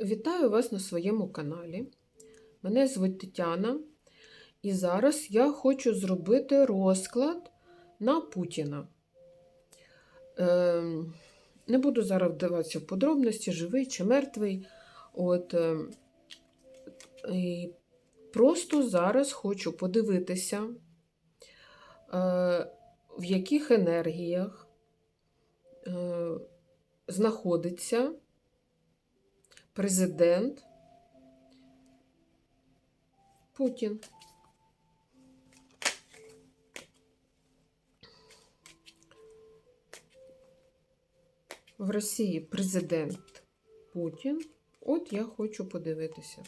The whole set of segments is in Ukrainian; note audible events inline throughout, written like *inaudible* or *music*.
Вітаю вас на своєму каналі. Мене звуть Тетяна, і зараз я хочу зробити розклад на Путіна. Ем, не буду зараз вдаватися в подробності, живий чи мертвий. От, ем, і просто зараз хочу подивитися, е, в яких енергіях е, знаходиться президент Путін. В Росії президент Путін. От я хочу подивитися,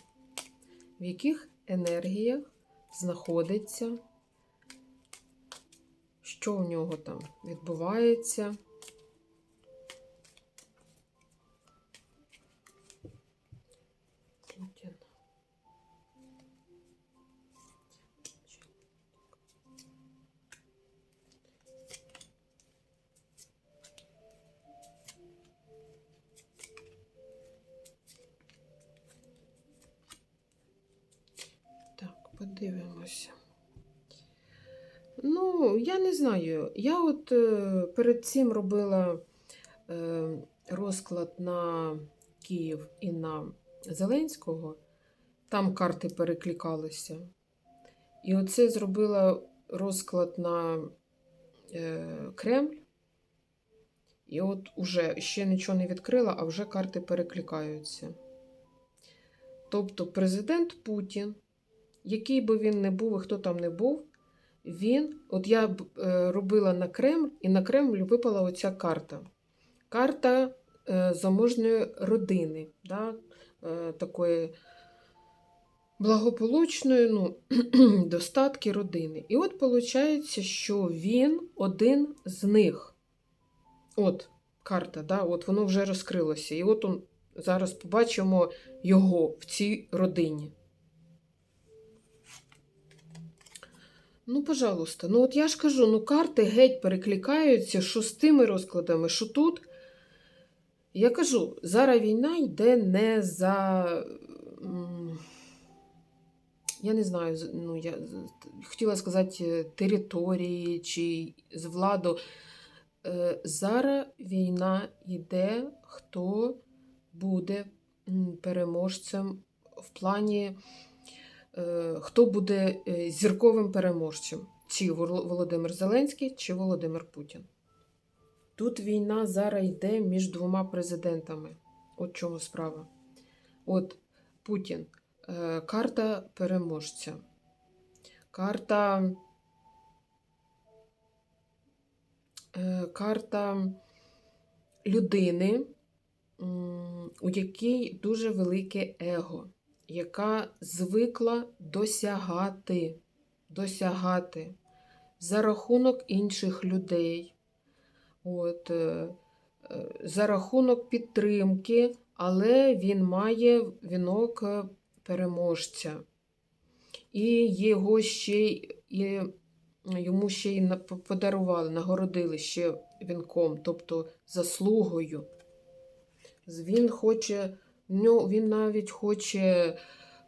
в яких енергіях знаходиться, що у нього там відбувається. Ну, я не знаю. Я от е, перед цим робила е, розклад на Київ і на Зеленського. Там карти перекликалися. І оце зробила розклад на е, Кремль. І от уже ще нічого не відкрила, а вже карти перекликаються. Тобто президент Путін, який би він не був і хто там не був, він, от я е, робила на Кремль, і на Кремль випала оця карта. Карта е, заможної родини, да, е, такої благополучної, ну, *clears throat* достатки родини. І от виходить, що він один з них. От карта, да, от воно вже розкрилося. І от он, зараз побачимо його в цій родині. Ну, пожалуйста, ну от я ж кажу, ну карти геть перекликаються, що з тими розкладами, що тут. Я кажу, зараз війна йде не за. Я не знаю, ну, я хотіла сказати території чи з владу. Е, Зараз війна йде, хто буде переможцем в плані, хто буде е, зірковим переможцем, чи Володимир Зеленський, чи Володимир Путін. Тут війна зараз йде між двома президентами. От чому справа. От Путін. Е, Карта переможця. Карта. е, Карта людини, у якій дуже велике его, яка звикла досягати, досягати за рахунок інших людей. От, е, е, за рахунок підтримки, але він має вінок е, переможця. І його ще і йому ще й подарували, нагородили ще вінком, тобто заслугою. Він хоче, він навіть хоче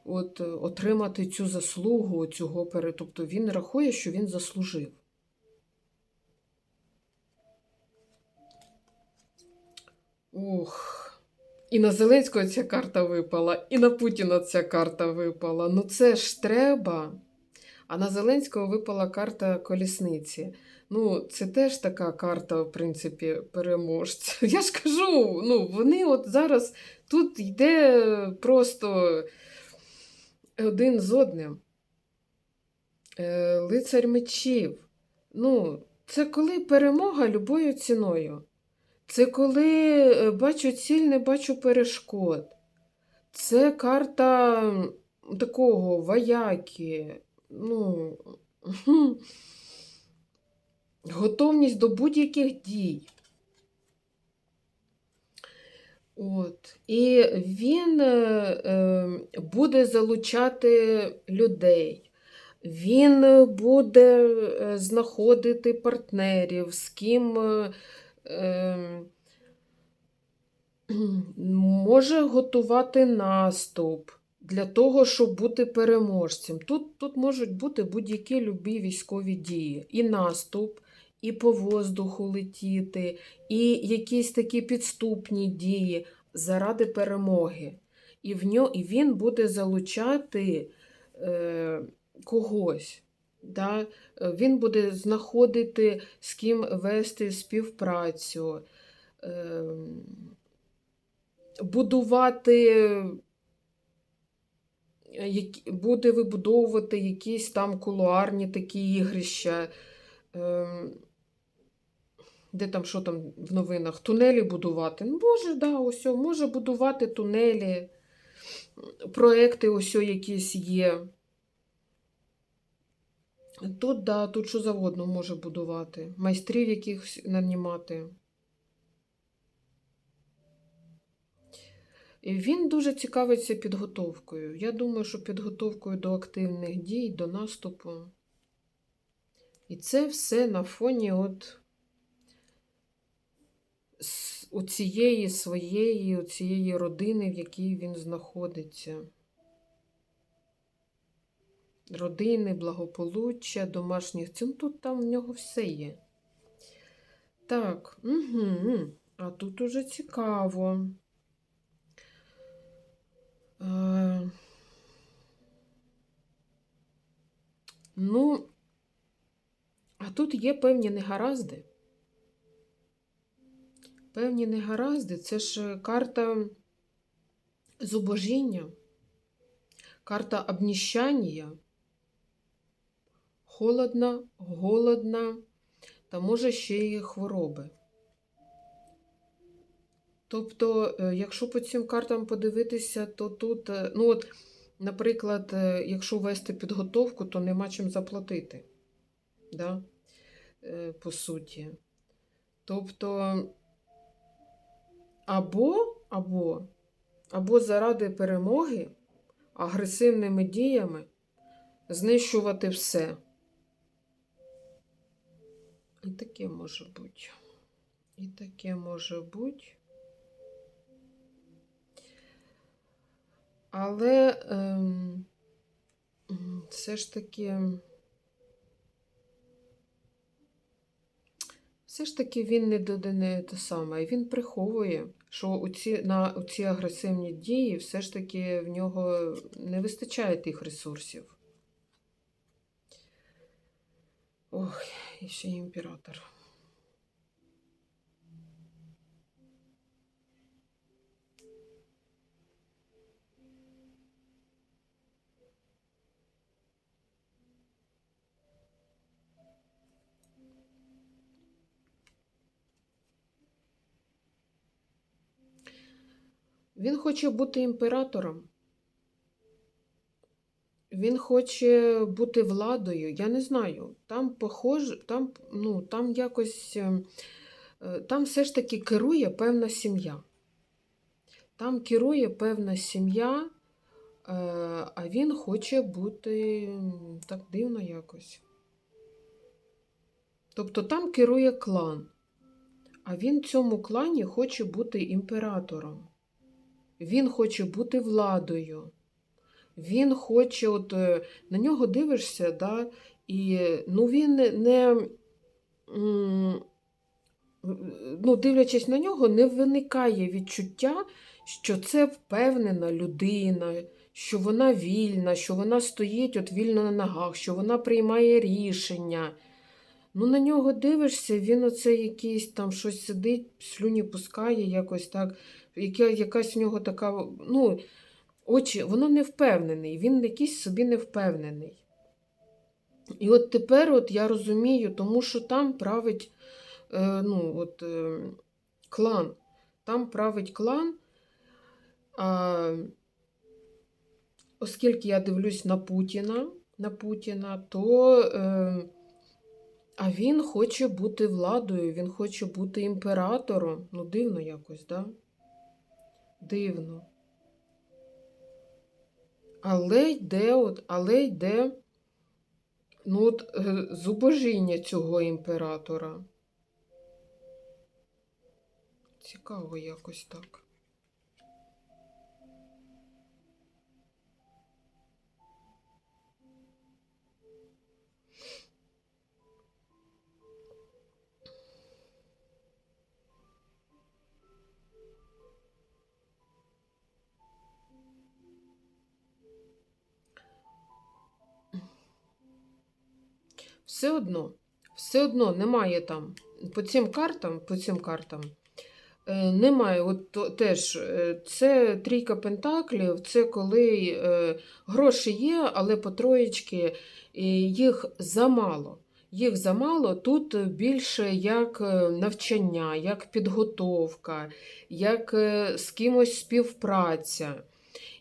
от, отримати цю заслугу, цього, пере- тобто він рахує, що він заслужив. Ух. І на Зеленського ця карта випала, і на Путіна ця карта випала. Ну це ж треба. А на Зеленського випала карта колісниці. Ну, це теж така карта, в принципі, переможця. *laughs* Я ж кажу, ну, вони от зараз тут йде просто один з одним. Е, Лицар мечів. Ну, це коли перемога любою ціною. Це коли е, бачу ціль, не бачу перешкод. Це карта такого вояки. Ну, *laughs* готовність до будь-яких дій. От. І він е, е, буде залучати людей. Він буде е, знаходити партнерів, з ким е, е, *clears throat* може готувати наступ для того, щоб бути переможцем. Тут, тут можуть бути будь-які любі військові дії. І наступ, і по воздуху летіти, і якісь такі підступні дії заради перемоги. І, в ньо, і він буде залучати е, когось. Да? Він буде знаходити, з ким вести співпрацю, е, будувати, буде вибудовувати якісь там кулуарні такі ігрища. Е, де там, що там в новинах? Тунелі будувати. Ну, Боже, да, ось, може будувати тунелі, проекти ось якісь є. Тут, да, тут що завгодно може будувати. Майстрів якихось нанімати. Він дуже цікавиться підготовкою. Я думаю, що підготовкою до активних дій, до наступу. І це все на фоні от у своєї, у цієї родини, в якій він знаходиться. Родини, благополуччя, домашніх цін. Тут там в нього все є. Так, угу. а тут уже цікаво. Е, Ну, а тут є певні негаразди. Певні негаразди це ж карта зубожіння, карта обніщання, холодна, голодна, та може ще й хвороби. Тобто, е, якщо по цим картам подивитися, то тут, е, ну от, наприклад, е, якщо вести підготовку, то нема чим заплатити. Да? По суті. Тобто, або, або, або заради перемоги агресивними діями знищувати все. І таке може бути. І таке може бути. Але ем, все ж таки, все ж таки він не додане те саме. Він приховує, що у ці, на у ці агресивні дії все ж таки в нього не вистачає тих ресурсів. Ох, і ще імператор. Він хоче бути імператором. Він хоче бути владою. Я не знаю. Там похоже, там, ну, там якось, е, е, там все ж таки керує певна сім'я. Там керує певна сім'я, е, а він хоче бути так дивно якось. Тобто там керує клан, а він цьому клані хоче бути імператором. Він хоче бути владою. Він хоче, от е, на нього дивишся, да, і ну, він не, ну, дивлячись на нього, не виникає відчуття, що це впевнена людина, що вона вільна, що вона стоїть от вільно на ногах, що вона приймає рішення. Ну, на нього дивишся, він оце якийсь там щось сидить, слюні пускає, якось так, яка, якась у нього така, ну, очі, воно не впевнений, він якийсь собі не впевнений. І от тепер от я розумію, тому що там править е, ну, от, е, клан. Там править клан. А, оскільки я дивлюсь на Путіна, на Путіна, то е, а він хоче бути владою, він хоче бути імператором. Ну, дивно якось, да? Дивно. Але йде, от, але йде ну, от, е, зубожіння цього імператора. Цікаво якось так. Все одно, все одно немає там по цим картам, по цим картам. е, Немає, от то- теж е, це трійка пентаклів, це коли е, гроші є, але по троєчки їх замало. Їх замало тут більше як е, навчання, як підготовка, як з кимось співпраця.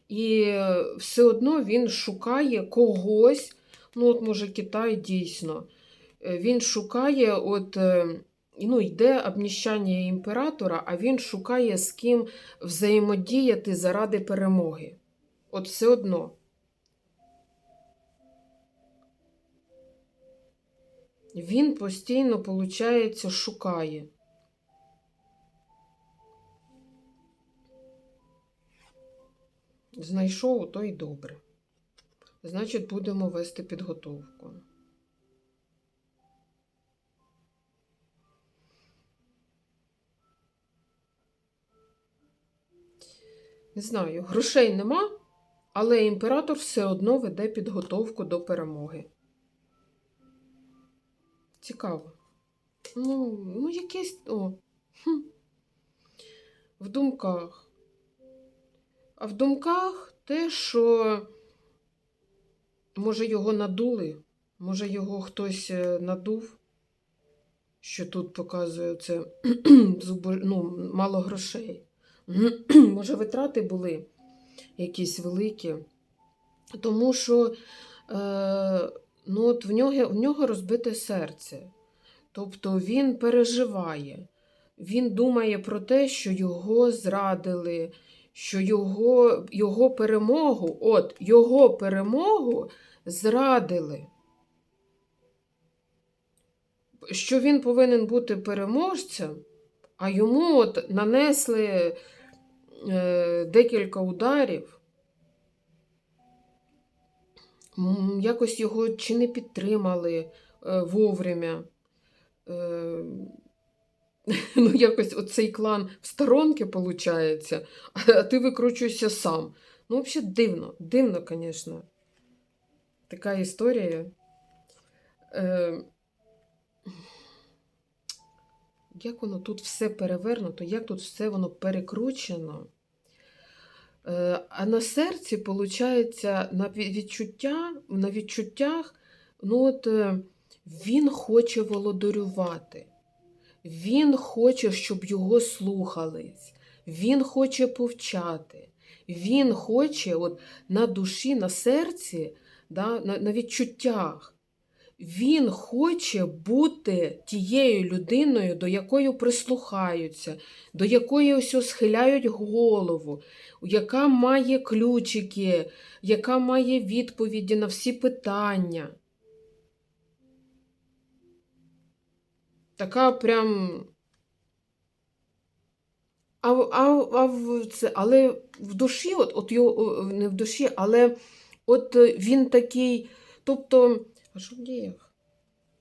І все одно він шукає когось, ну от може Китай дійсно. Е, Він шукає, от, е, ну, йде обніщання імператора, а він шукає з ким взаємодіяти заради перемоги. От все одно. Він постійно, виходить, шукає. Знайшов, то й добре. Значить, будемо вести підготовку. Не знаю, грошей нема, але імператор все одно веде підготовку до перемоги. Цікаво. Ну, ну якесь. О. Хм. В думках. А в думках те, що може його надули, може його хтось е, надув, що тут показує це *clears throat* ну, мало грошей. *clears throat* Може, витрати були якісь великі. Тому що е, ну, от в, нього, в нього розбите серце. Тобто він переживає, він думає про те, що його зрадили, що його, його перемогу, от його перемогу зрадили. Що він повинен бути переможцем, а йому от нанесли е, декілька ударів, якось його чи не підтримали е, вовремя. Е, *laughs* ну, якось оцей клан в сторонки, виходить, а ти викручуєшся сам. Ну, взагалі дивно, дивно, звісно. Така історія. Е, як воно тут все перевернуто, як тут все воно перекручено. Е, А на серці, виходить, на відчуття, на відчуттях, ну от е, він хоче володарювати. Він хоче, щоб його слухались. Він хоче повчати. Він хоче от, на душі, на серці, да, на, на відчуттях. Він хоче бути тією людиною, до якої прислухаються, до якої ось схиляють голову, яка має ключики, яка має відповіді на всі питання. Така прям. А, а, а це, але в душі, от, от не в душі, але от е, він такий. Тобто, а що в діях?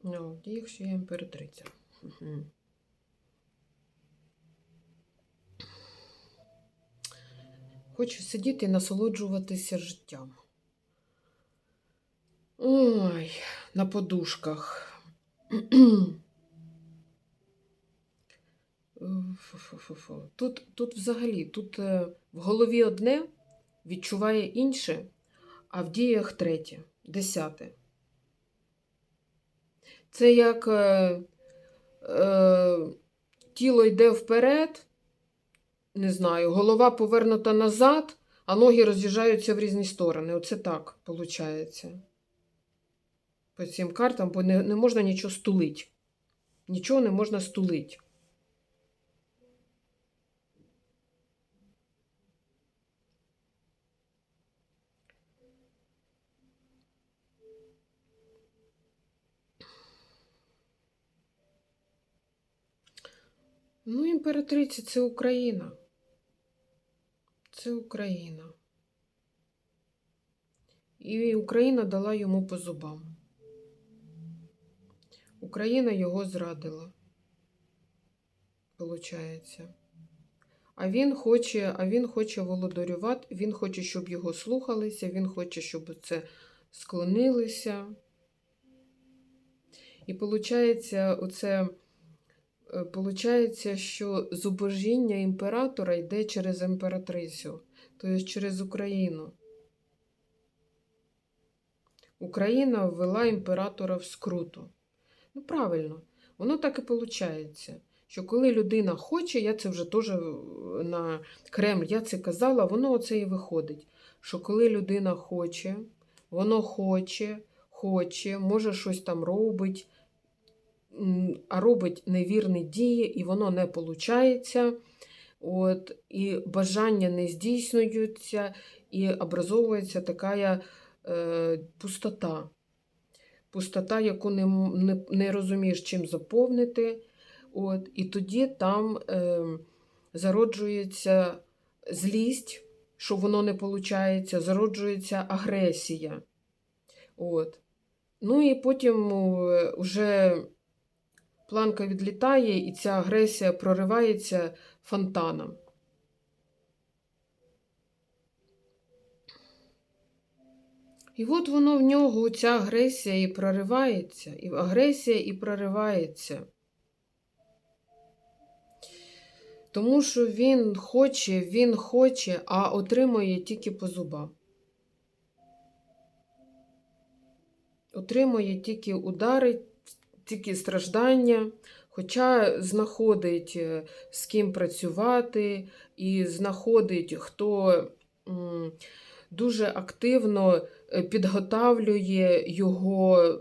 Ну, в діях ще є імператриця. Угу. Хочу сидіти і насолоджуватися життям. Ой, на подушках. Тут, тут взагалі, тут е, в голові одне відчуває інше, а в діях третє, десяте. Це як е, е, тіло йде вперед, не знаю, голова повернута назад, а ноги роз'їжджаються в різні сторони. Оце так виходить. По цим картам, бо не, не можна нічого стулити. Нічого не можна стулити. Ну, імператриця це Україна. Це Україна. І Україна дала йому по зубам. Україна його зрадила. Получається. А він хоче, а він хоче володарювати, він хоче, щоб його слухалися, він хоче, щоб це склонилися. І виходить, оце, получається, що зубожіння імператора йде через імператрицю, тобто через Україну. Україна ввела імператора в скруту. Ну, правильно, воно так і виходить. Що коли людина хоче, я це вже теж е, на Кремль, я це казала, воно оце і виходить. Що коли людина хоче, воно хоче, хоче, може щось там робить, робить невірні дії, і воно не виходить. От, і бажання не здійснюються, і образовується така е, пустота. Пустота, яку не, не, не розумієш, чим заповнити. От, і тоді там е, зароджується злість, що воно не виходить, зароджується агресія. От. Ну і потім е, вже планка відлітає, і ця агресія проривається фонтаном. І от воно в нього, ця агресія і проривається, і агресія і проривається. Тому що він хоче, він хоче, а отримує тільки по зубам. Отримує тільки удари, тільки страждання, хоча знаходить е, з ким працювати, і знаходить, хто дуже активно е, підготавлює його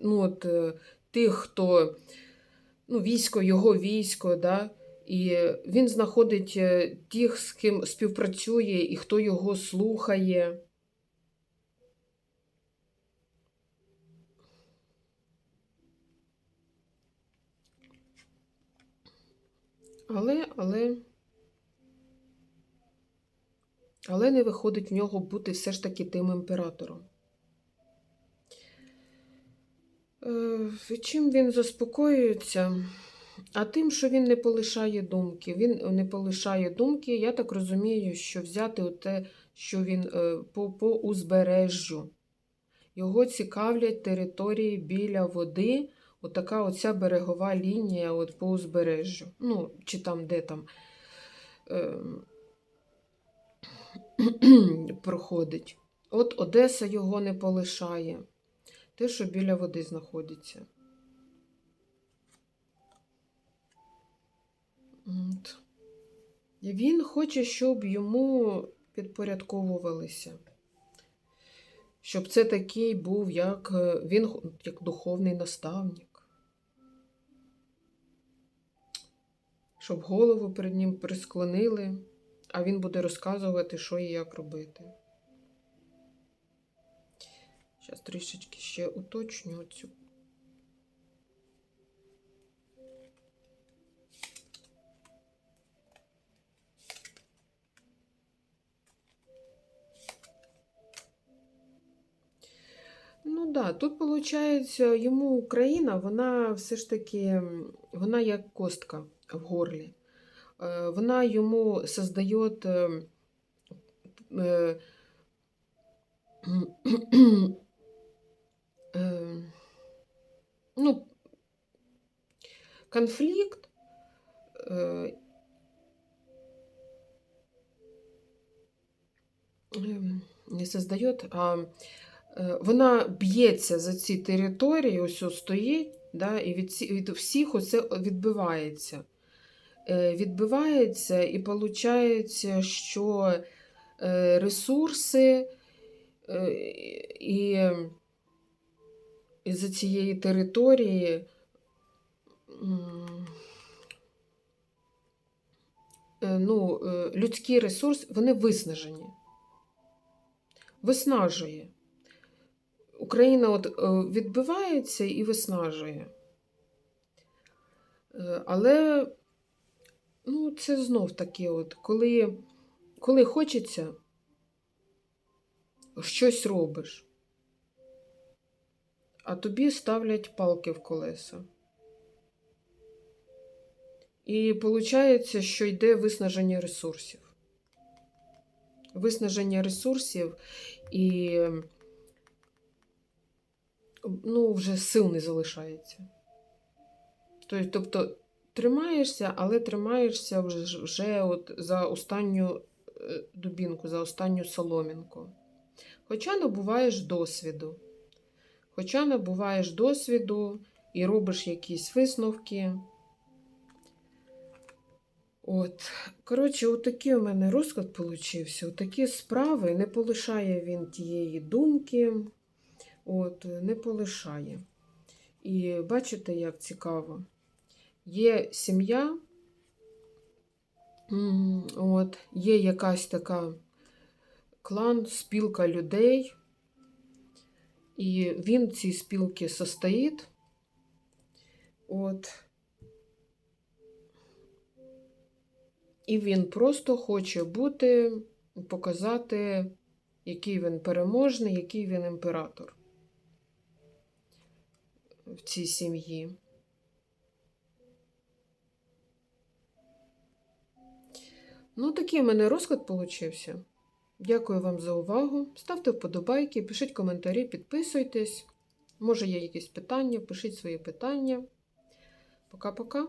ну, от, е, тих, хто ну, військо, його військо, да? і він знаходить тих, з ким співпрацює і хто його слухає. Але, але, але не виходить в нього бути все ж таки тим імператором. Е, і Чим він заспокоюється? А тим, що він не полишає думки. Він не полишає думки, я так розумію, що взяти те, що він е, по, по узбережжю. Його цікавлять території біля води, отака оця берегова лінія от по узбережжю. Ну, чи там, де там е, *clears throat* проходить. От Одеса його не полишає. Те, що біля води знаходиться. От. Він хоче, щоб йому підпорядковувалися. Щоб це такий був, як е, він як духовний наставник. Щоб голову перед ним присклонили, а він буде розказувати, що і як робити. Зараз трішечки ще уточню цю. Ну да, тут виходить, йому Україна, вона все ж таки, вона як костка в горлі. Е, Вона йому создає е, е, ну, конфлікт. ем, Не создає, а вона б'ється за ці території, ось стоїть, да, і від, від всіх оце відбивається. Е, Відбивається і виходить, що е, ресурси е, і із-за цієї території ну, людський ресурс, вони виснажені. Виснажує. Україна от відбивається і виснажує. Але ну, це знов таки, от, коли, коли хочеться, щось робиш, а тобі ставлять палки в колеса. І виходить, що йде виснаження ресурсів. Виснаження ресурсів і ну, вже сил не залишається. Тобто, тримаєшся, але тримаєшся вже, вже от за останню е, дубінку, за останню соломінку. Хоча набуваєш досвіду. Хоча набуваєш досвіду і робиш якісь висновки. От, коротше, отакий у мене розклад получився. Отакі справи. Не полишає він тієї думки. От, не полишає. І бачите, як цікаво. Є сім'я, от, є якась така клан, спілка людей, і він в цій спілці состоїть. От. І він просто хоче бути, показати, який він переможний, який він імператор в цій сім'ї. Ну, такий в мене розклад получився. Дякую вам за увагу. Ставте вподобайки, пишіть коментарі, підписуйтесь. Може, є якісь питання, пишіть свої питання. Пока-пока.